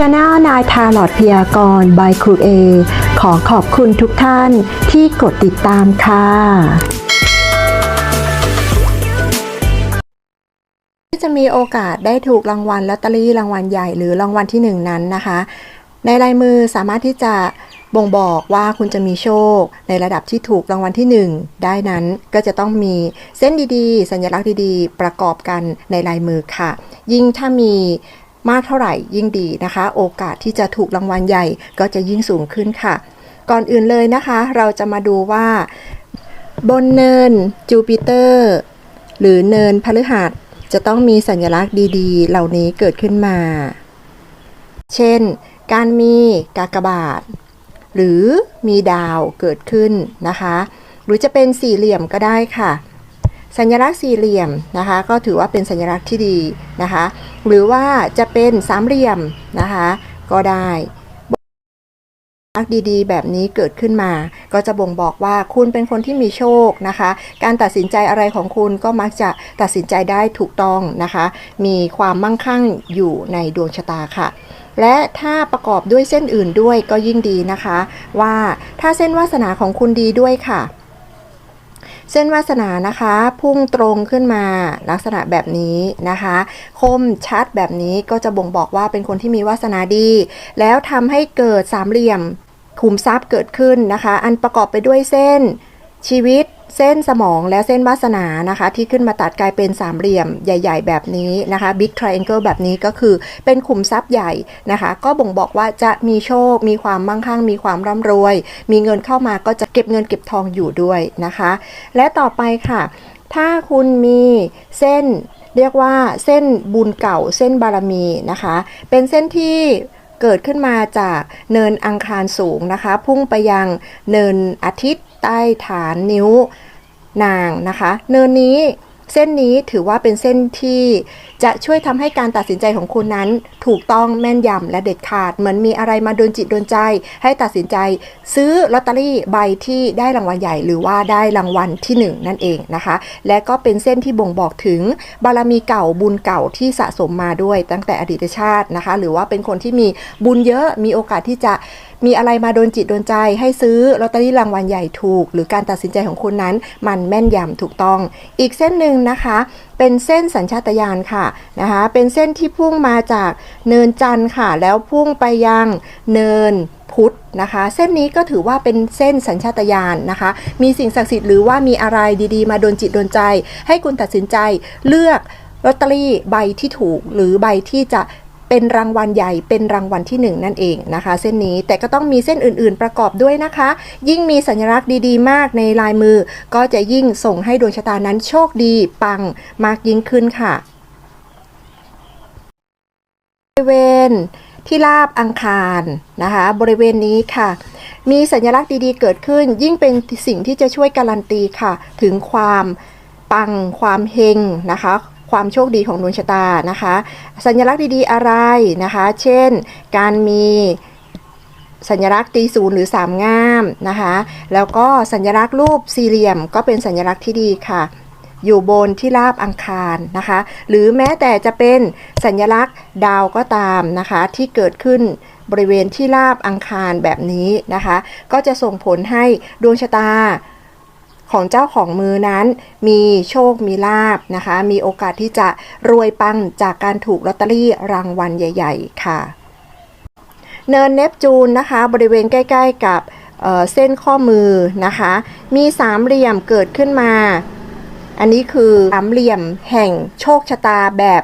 Channel นายทาลอดพยากรณ์บายครูเอขอขอบคุณทุกท่านที่กดติดตามค่ะที่จะมีโอกาสได้ถูกรางวัลลอตเตอรี่รางวัลใหญ่หรือรางวัลที่หนึ่งนั้นนะคะ ในลายมือสามารถที่จะบ่งบอกว่าคุณจะมีโชค ในระดับที่ถูกรางวัลที่หนึ่งได้นั้นก็จะต้องมีเส้นดีๆ สัญลักษณ์ดีๆ ประกอบกันในลายมือค่ะ ยิ่งถ้ามี มากเท่าไหร่ยิ่งดีนะคะ โอกาสที่จะถูกรางวัลใหญ่ก็จะยิ่งสูงขึ้นค่ะ ก่อนอื่นเลยนะคะ เราจะมาดูว่า บนเนินจูปิเตอร์หรือเนินพฤหัสจะต้องมีสัญลักษณ์ดีๆ เหล่านี้เกิดขึ้นมา เช่น การมีกากบาท หรือมีดาวเกิดขึ้นนะคะ หรือจะเป็นสี่เหลี่ยมก็ได้ค่ะ สัญลักษณ์สี่เหลี่ยมนะคะ ก็ถือว่าเป็นสัญลักษณ์ที่ดีนะคะ หรือว่าจะเป็นสามเหลี่ยมนะคะ ก็ได้ลักษณ์ดีๆ แบบนี้เกิดขึ้นมา ก็จะบ่งบอกว่าคุณเป็นคนที่มีโชคนะคะ การตัดสินใจอะไรของคุณก็มักจะตัดสินใจได้ถูกต้องนะคะ มีความมั่งคั่งอยู่ในดวงชะตาค่ะ และถ้าประกอบด้วยเส้นอื่นด้วยก็ยิ่งดีนะคะ ว่าถ้าเส้นวาสนาของคุณดีด้วยค่ะ เส้นวาสนานะคะ พุ่งตรงขึ้นมาลักษณะแบบนี้นะคะ คมชัดแบบนี้ก็จะบ่งบอกว่าเป็นคนที่มีวาสนาดี แล้วทำให้เกิดสามเหลี่ยมขุมทรัพย์เกิดขึ้นนะคะ อันประกอบไปด้วยเส้นชีวิต เส้นสมองและเส้นวาสนานะคะ ที่ขึ้นมาตัดกลายเป็นสามเหลี่ยมใหญ่ ๆ แบบนี้นะคะ Big Triangle แบบนี้ก็คือเป็นขุมทรัพย์ใหญ่นะคะ ก็บ่งบอกว่าจะมีโชค มีความมั่งคั่ง มีความร่ำรวย มีเงินเข้ามาก็จะเก็บเงินเก็บทองอยู่ด้วยนะคะ และต่อไปค่ะ ถ้าคุณมีเส้นเรียกว่าเส้นบุญเก่าเส้นบารมีนะคะ เป็นเส้นที่เกิดขึ้นมาจากเนินอังคารสูงนะคะ พุ่งไปยังเนินอาทิตย์ ใต้ฐานนิ้วนางนะคะ เนินนี้เส้นนี้ถือว่าเป็นเส้นที่จะช่วยทำให้การตัดสินใจของคุณนั้น ถูกต้องแม่นยำและเด็ดขาด เหมือนมีอะไรมาโดนจิตโดนใจ ให้ตัดสินใจ ซื้อลอตเตอรี่ใบที่ได้รางวัลใหญ่ หรือว่าได้รางวัลที่หนึ่งนั่นเองนะคะ และก็เป็นเส้นที่บ่งบอกถึงบารมีเก่าบุญเก่าที่สะสมมาด้วยตั้งแต่อดีตชาตินะคะ หรือว่าเป็นคนที่มีบุญเยอะมีโอกาสที่จะ มีอะไรมาโดนจิตโดนใจให้ซื้อลอตเตอรี่รางวัลใหญ่ถูก หรือการตัดสินใจของคุณนั้น มันแม่นยำถูกต้อง อีกเส้นหนึ่งนะคะ เป็นเส้นสัญชาตญาณค่ะนะคะเป็นเส้นที่พุ่งมาจากเนินจันทร์ค่ะ แล้วพุ่งไปยังเนินพุทธนะคะ เส้นนี้ก็ถือว่าเป็นเส้นสัญชาตญาณนะคะ มีสิ่งศักดิ์สิทธิ์หรือว่ามีอะไรดีๆ มาโดนจิตโดนใจ ให้คุณตัดสินใจเลือกลอตเตอรี่ใบที่ถูกหรือใบที่จะ เป็นรางวัลใหญ่เป็นรางวัลที่หนึ่งนั่นเองนะคะ เส้นนี้แต่ก็ต้องมีเส้นอื่นๆประกอบด้วยนะคะ ยิ่งมีสัญลักษณ์ดีๆ มากในลายมือ ก็จะยิ่งส่งให้ดวงชะตานั้นโชคดีปังมากยิ่งขึ้นค่ะบริเวณที่ราบอังคารนะคะ บริเวณนี้ค่ะมีสัญลักษณ์ดีๆ เกิดขึ้น ยิ่งเป็นสิ่งที่จะช่วยการันตีค่ะ ถึงความปังความเฮงนะคะ ความโชคดีของดวงชะตานะคะ สัญลักษณ์ดีๆอะไรนะคะ เช่น การมีสัญลักษณ์ตีศูนย์หรือสามง่ามนะคะ แล้วก็สัญลักษณ์รูปสี่เหลี่ยมก็เป็นสัญลักษณ์ที่ดีค่ะ อยู่บนที่ราบอังคารนะคะ หรือแม้แต่จะเป็นสัญลักษณ์ดาวก็ตามนะคะ ที่เกิดขึ้นบริเวณที่ราบอังคารแบบนี้นะคะ ก็จะส่งผลให้ดวงชะตา ของเจ้าของมือนั้น มีโชคมีลาบนะคะ มีโอกาสที่จะรวยปังจากการถูกลอตเตอรี่รางวัลใหญ่ ๆ ค่ะ เนินเนปจูนนะคะ บริเวณใกล้ ๆ กับเเส้นข้อมือนะคะ มีสามเหลี่ยมเกิดขึ้นมา อันนี้คือสามเหลี่ยมแห่งโชคชะตาแบบ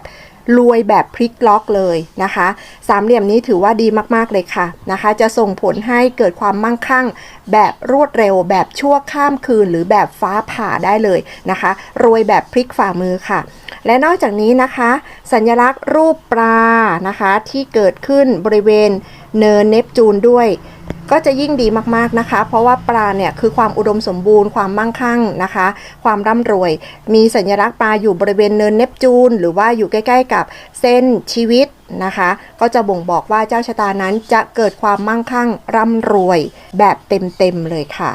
รวยแบบพลิกล็อกเลยนะคะ สามเหลี่ยมนี้ถือว่าดีมากๆเลยค่ะนะคะ จะส่งผลให้เกิดความมั่งคั่ง แบบรวดเร็ว แบบชั่วข้ามคืน หรือแบบฟ้าผ่าได้เลยนะคะ รวยแบบพลิกฝ่ามือค่ะ และนอกจากนี้นะคะ สัญลักษณ์รูปปลานะคะที่เกิดขึ้นบริเวณเนินเนปจูนด้วย ก็จะยิ่งดีมากๆนะคะ เพราะว่าปลาเนี่ยคือความอุดมสมบูรณ์ความมั่งคั่งนะคะ ความร่ำรวย มีสัญลักษณ์ปลาอยู่บริเวณเนินเนปจูน หรือว่าอยู่ใกล้ ๆ กับเส้นชีวิตนะคะ ก็จะบ่งบอกว่าเจ้าชะตานั้นจะเกิดความมั่งคั่งร่ำรวยแบบเต็มๆเลยค่ะ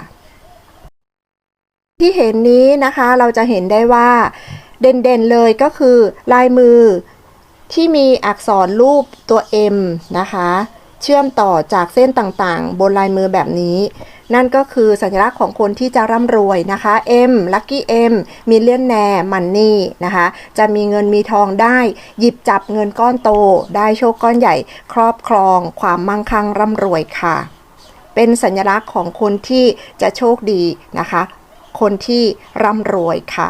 ที่เห็นนี้นะคะเราจะเห็นได้ว่าเด่นๆเลยก็คือลายมือที่มีอักษรรูปตัว M นะคะ เชื่อมต่อจากเส้นต่างๆ บนลายมือแบบนี้ นั่นก็คือสัญลักษณ์ของคนที่จะร่ำรวยนะคะ M Lucky M Millionaire Money นะคะ จะมีเงินมีทองได้ หยิบจับเงินก้อนโต ได้โชคก้อนใหญ่ ครอบครอง ความมั่งคั่งร่ำรวยค่ะ เป็นสัญลักษณ์ของคนที่จะโชคดีนะคะ คนที่ร่ำรวยค่ะ